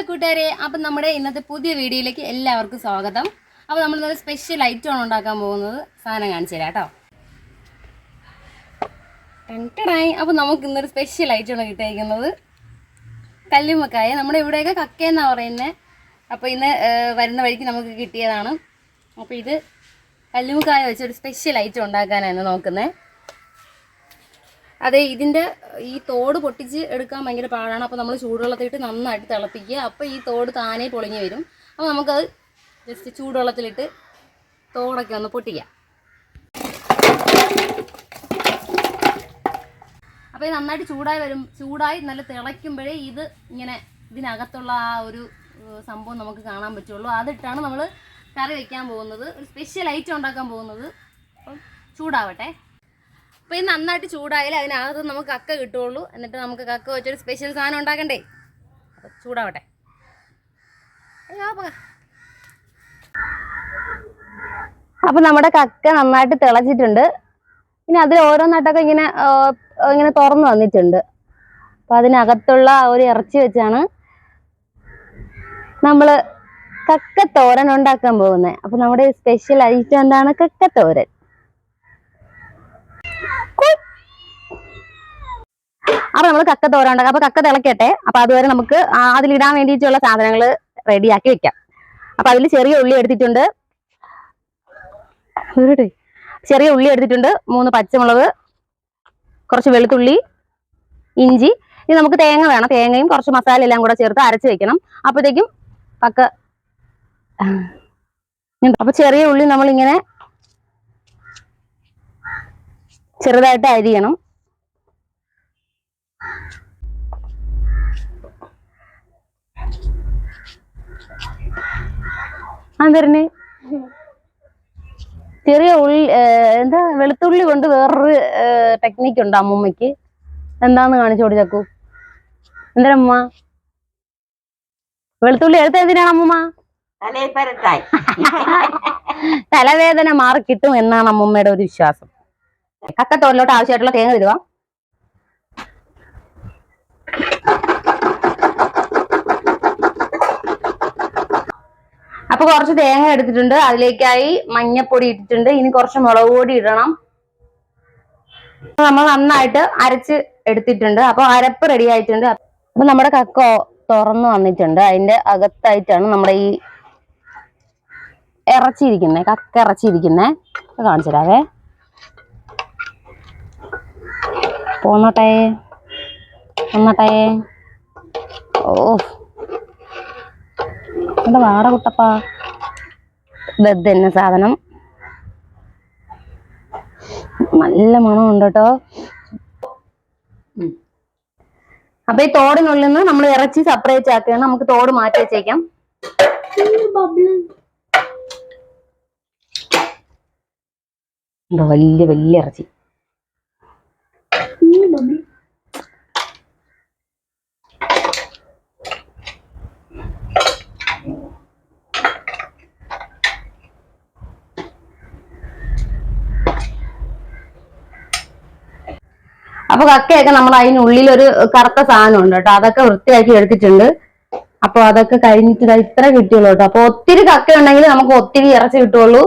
Hello കൂട്ടുകാരെ അപ്പം നമ്മുടെ ഇന്നത്തെ പുതിയ വീഡിയോയിലേക്ക് എല്ലാവർക്കും സ്വാഗതം. അപ്പോൾ നമ്മൾ ഇന്നൊരു സ്പെഷ്യൽ ഐറ്റമാണ് ഉണ്ടാക്കാൻ പോകുന്നത്. സാധനം കാണിച്ചു തരാം കേട്ടോ. ടെന്റഡായി അപ്പോൾ നമുക്ക് ഇന്നൊരു സ്പെഷ്യൽ ഐറ്റമാണ് കിട്ടിയിരിക്കുന്നത്. കല്ലുമക്കായ നമ്മുടെ ഇവിടെയൊക്കെ കക്കയെന്നാണ് പറയുന്നത് അപ്പോൾ ഇന്ന് വരുന്ന വഴിക്ക് നമുക്ക് കിട്ടിയതാണ്. അപ്പോൾ ഇത് കല്ലുമക്കായ വെച്ച് ഒരു സ്പെഷ്യൽ ഐറ്റം ഉണ്ടാക്കാനാണ് നോക്കുന്നത് അതെ ഇതിന്റെ ഈ തോട് പൊട്ടിച്ച് എടുക്കാൻ ഭയങ്കര പാടാണ്. അപ്പോൾ നമ്മൾ ചൂടുവെള്ളത്തിലിട്ട് നന്നായിട്ട് തിളപ്പിക്കുക. അപ്പോൾ ഈ തോട് താനേ പൊളിഞ്ഞു വരും. അപ്പോൾ നമുക്കത് ജസ്റ്റ് ചൂടുവെള്ളത്തിലിട്ട് തോടൊക്കെ ഒന്ന് പൊട്ടിക്കാം. അപ്പോൾ ഇത് നന്നായിട്ട് ചൂടായി വരും. ചൂടായി നല്ല തിളയ്ക്കുമ്പോഴേ ഇത് ഇങ്ങനെ ഇതിനകത്തുള്ള ആ ഒരു സംഭവം നമുക്ക് കാണാൻ പറ്റുള്ളൂ. അതിട്ടാണ് നമ്മൾ കറി വെക്കാൻ പോകുന്നത്. ഒരു സ്പെഷ്യൽ ഐറ്റം ഉണ്ടാക്കാൻ പോകുന്നത്. അപ്പം ചൂടാവട്ടെ. അപ്പോൾ ഇത് നന്നായിട്ട് ചൂടായാലും അതിനകത്ത് നമുക്ക് കക്ക കിട്ടുള്ളൂ എന്നിട്ട് നമുക്ക് കക്ക വെച്ചൊരു സ്പെഷ്യൽ സാധനം ഉണ്ടാക്കണ്ടേ? അപ്പോൾ ചൂടാവട്ടെ. അപ്പോൾ നമ്മുടെ കക്ക നന്നായിട്ട് തിളച്ചിട്ടുണ്ട്. ഇനി അതിൽ ഓരോന്നായിട്ടൊക്കെ ഇങ്ങനെ ഇങ്ങനെ തുറന്നു വന്നിട്ടുണ്ട്. അപ്പോൾ അതിനകത്തുള്ള ഒരു ഇറച്ചി വെച്ചാണ് നമ്മൾ കക്കത്തോരൻ ഉണ്ടാക്കാൻ പോകുന്നത്. അപ്പോൾ നമ്മുടെ സ്പെഷ്യൽ ഐറ്റം എന്താണ്? കക്കത്തോരൻ. അപ്പൊ നമ്മൾ കക്ക തോരണ്ട അപ്പൊ കക്ക തിളക്കട്ടെ. അപ്പൊ അതുവരെ നമുക്ക് അതിലിടാൻ വേണ്ടിയിട്ടുള്ള സാധനങ്ങൾ റെഡിയാക്കി വെക്കാം. അപ്പൊ അതിൽ ചെറിയ ഉള്ളി എടുത്തിട്ടുണ്ട്. ചെറിയ ഉള്ളി എടുത്തിട്ടുണ്ട്. മൂന്ന് പച്ചമുളക് കുറച്ച് വെളുത്തുള്ളി ഇഞ്ചി. ഇനി നമുക്ക് തേങ്ങ വേണം. തേങ്ങയും കുറച്ച് മസാല എല്ലാം കൂടെ ചേർത്ത് അരച്ച് വെക്കണം. അപ്പോഴത്തേക്കും കക്ക അപ്പൊ ചെറിയ ഉള്ളി നമ്മളിങ്ങനെ ചെറുതായിട്ട് അരിയണം അതറിന് ചെറിയ ഉള്ളി എന്താ വെളുത്തുള്ളി കൊണ്ട് വേറൊരു ടെക്നിക്ക് ഉണ്ട് അമ്മൂമ്മയ്ക്ക്. എന്താന്ന് കാണിച്ചു കൊടു ചക്കു. എന്തരമ്മ വെളുത്തുള്ളി എടുത്ത എന്തിനാണ് അമ്മൂമ്മ? തലവേദന മാറി കിട്ടും എന്നാണ് അമ്മൂമ്മയുടെ ഒരു വിശ്വാസം. കക്കത്തോലിലോട്ട് ആവശ്യമായിട്ടുള്ള തേങ്ങ തരുക അപ്പൊ കുറച്ച് തേങ്ങ എടുത്തിട്ടുണ്ട്. അതിലേക്കായി മഞ്ഞപ്പൊടി ഇട്ടിട്ടുണ്ട്. ഇനി കുറച്ച് മുളക് പൊടി ഇടണം. നമ്മൾ നന്നായിട്ട് അരച്ച് എടുത്തിട്ടുണ്ട്. അപ്പൊ അരപ്പ് റെഡി ആയിട്ടുണ്ട്. അപ്പൊ നമ്മുടെ കക്ക തുറന്നു വന്നിട്ടുണ്ട്. അതിന്റെ അകത്തായിട്ടാണ് നമ്മുടെ ഈ ഇറച്ചിരിക്കുന്നത്. കക്ക ഇറച്ചിരിക്കുന്നേ കാണിച്ചു തരാവേ. പോന്നോട്ടെ. പോന്നോട്ടെ. ഓ. എന്താ വാട കുട്ടപ്പാ? ഇത് തന്നെ സാധനം. നല്ല മണമുണ്ട് കേട്ടോ ഉം. അപ്പൊ ഈ തോടിനുള്ളിൽ നിന്ന് നമ്മൾ ഇറച്ചി സെപ്പറേറ്റ് ആക്കുകയാണ്. നമുക്ക് തോട് മാറ്റി വെച്ചേക്കാം. ഉണ്ടോ വലിയ വലിയ ഇറച്ചി. അപ്പൊ കക്കയൊക്കെ നമ്മൾ അതിനുള്ളിൽ ഒരു കറുത്ത സാധനം ഉണ്ട് കേട്ടോ. അതൊക്കെ വൃത്തിയാക്കി എടുത്തിട്ടുണ്ട്. അപ്പൊ അതൊക്കെ കഴിഞ്ഞിട്ട് ഇത്ര കിട്ടിയുള്ളൂ കേട്ടോ. അപ്പൊ ഒത്തിരി കക്ക ഉണ്ടെങ്കിൽ നമുക്ക് ഒത്തിരി ഇറച്ചി കിട്ടുള്ളൂ.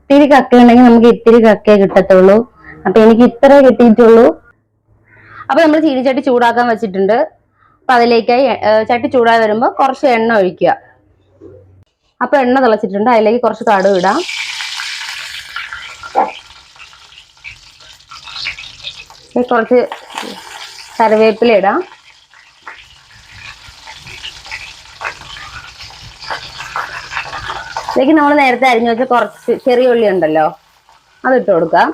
ഇത്തിരി കക്ക ഉണ്ടെങ്കിൽ നമുക്ക് ഇത്തിരി കക്കയെ കിട്ടത്തുള്ളൂ. അപ്പൊ എനിക്ക് ഇത്ര കിട്ടിയിട്ടുള്ളൂ. അപ്പൊ നമ്മൾ ചീനിച്ചട്ടി ചൂടാക്കാൻ വെച്ചിട്ടുണ്ട്. അപ്പൊ അതിലേക്കായി ചട്ടി ചൂടായി വരുമ്പോൾ കുറച്ച് എണ്ണ ഒഴിക്കുക. അപ്പൊ എണ്ണ തിളച്ചിട്ടുണ്ട്. അതിലേക്ക് കുറച്ച് കടുക് ഇടാം. കുറച്ച് കറിവേപ്പില ഇടാം. ഇതിലേക്ക് നമ്മൾ നേരത്തെ അരിഞ്ഞു വെച്ച കുറച്ച് ചെറിയ ഉള്ളി ഉണ്ടല്ലോ അതിട്ട് കൊടുക്കാം.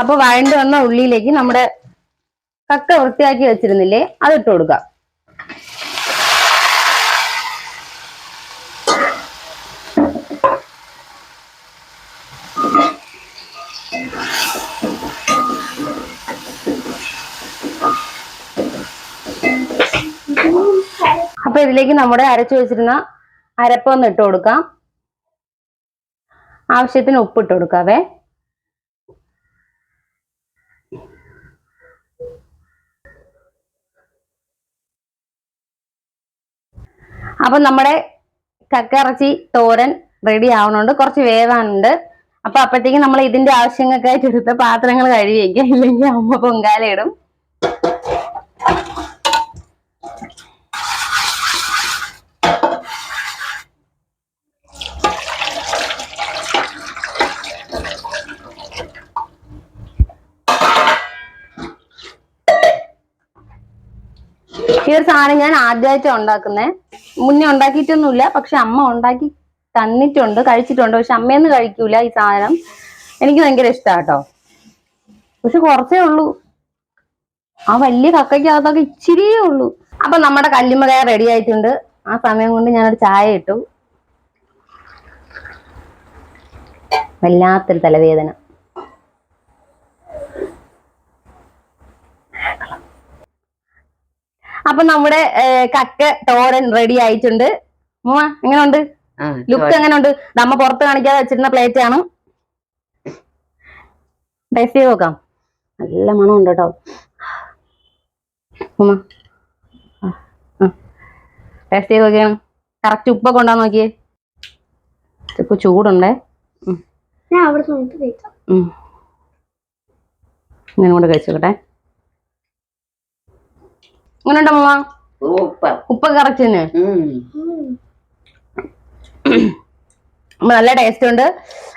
അപ്പൊ വഴണ്ട് വന്ന ഉള്ളിയിലേക്ക് നമ്മുടെ കക്ക വൃത്തിയാക്കി വെച്ചിരുന്നില്ലേ അതിട്ട് കൊടുക്കുക കൊടുക്കാം. അപ്പൊ ഇതിലേക്ക് നമ്മുടെ അരച്ചു വെച്ചിരുന്ന അരപ്പൊന്ന് ഇട്ട് കൊടുക്കാം. ആവശ്യത്തിന് ഉപ്പിട്ട് കൊടുക്കാവേ. അപ്പൊ നമ്മുടെ കക്കിറച്ചി തോരൻ റെഡി ആവണുണ്ട്. കുറച്ച് വേവാനുണ്ട്. അപ്പൊ അപ്പോഴത്തേക്കും നമ്മൾ ഇതിന്റെ ആവശ്യങ്ങൾക്കായിട്ട് എടുത്ത പാത്രങ്ങൾ കഴുകി വയ്ക്കുക ഇല്ലെങ്കിൽ അമ്മ പൊങ്കാല ഇടും. ഈ ഒരു സാധനം ഞാൻ ആദ്യമായിട്ടാണ് ഉണ്ടാക്കുന്നത് മുന്നേ ഉണ്ടാക്കിയിട്ടൊന്നുമില്ല. പക്ഷെ അമ്മ ഉണ്ടാക്കി തന്നിട്ടുണ്ട് കഴിച്ചിട്ടുണ്ട്. പക്ഷെ അമ്മയൊന്നും കഴിക്കൂല ഈ സാധനം. എനിക്ക് ഭയങ്കര ഇഷ്ടാട്ടോ പക്ഷെ കുറച്ചേ ഉള്ളൂ. ആ വലിയ കക്കയ്ക്കകത്തൊക്കെ ഇച്ചിരിയേ ഉള്ളൂ. അപ്പൊ നമ്മുടെ കല്ലുമകയ റെഡി ആയിട്ടുണ്ട്. ആ സമയം കൊണ്ട് ഞാനൊരു ചായ ഇട്ടു. വല്ലാത്തൊരു തലവേദന. അപ്പൊ നമ്മുടെ കക്ക തോരൻ റെഡി ആയിട്ടുണ്ട്. ഉമ്മ എങ്ങനെയുണ്ട്? ലുക്ക് എങ്ങനെയുണ്ട്? നമ്മ പുറത്ത് കാണിക്കാതെ വെച്ചിരുന്ന പ്ലേറ്റ് ആണ്. ടേസ്റ്റ് ചെയ്ത് നോക്കാം. നല്ല മണം ഉണ്ട് കേട്ടോ. ഉമ്മ ടേസ്റ്റ് ചെയ്ത് നോക്കിയാണ്. കറക്റ്റ് ഉപ്പ കൊണ്ടാ നോക്കിയേ? ഇപ്പൊ ചൂടുണ്ടേ? ഉം. ഞാൻ അവിടെ ഇങ്ങനെ കൂടെ കഴിച്ചോട്ടെ എങ്ങനെയുണ്ട് അമ്മ സൂപ്പർ ഉപ്പൊക്കെ കറക്റ്റ് തന്നെ നല്ല ടേസ്റ്റ് ഉണ്ട്.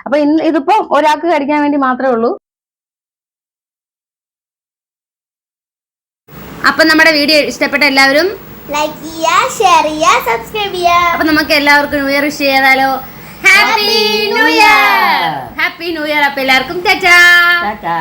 അപ്പൊ ഇന്ന് ഇതിപ്പോ ഒരാൾക്ക് കഴിക്കാൻ വേണ്ടി മാത്രമേ ഉള്ളൂ. അപ്പൊ നമ്മുടെ വീഡിയോ ഇഷ്ടപ്പെട്ട എല്ലാവരും ലൈക്ക് ചെയ്യുക ഷെയർ ചെയ്യുക സബ്സ്ക്രൈബ് ചെയ്യുക അപ്പൊ നമുക്ക് എല്ലാവർക്കും ന്യൂ ഇയർ വിഷ് ചെയ്താലോ? Happy new year happy new year അപ്പൊ എല്ലാവർക്കും ചാച്ചാ ടാറ്റാ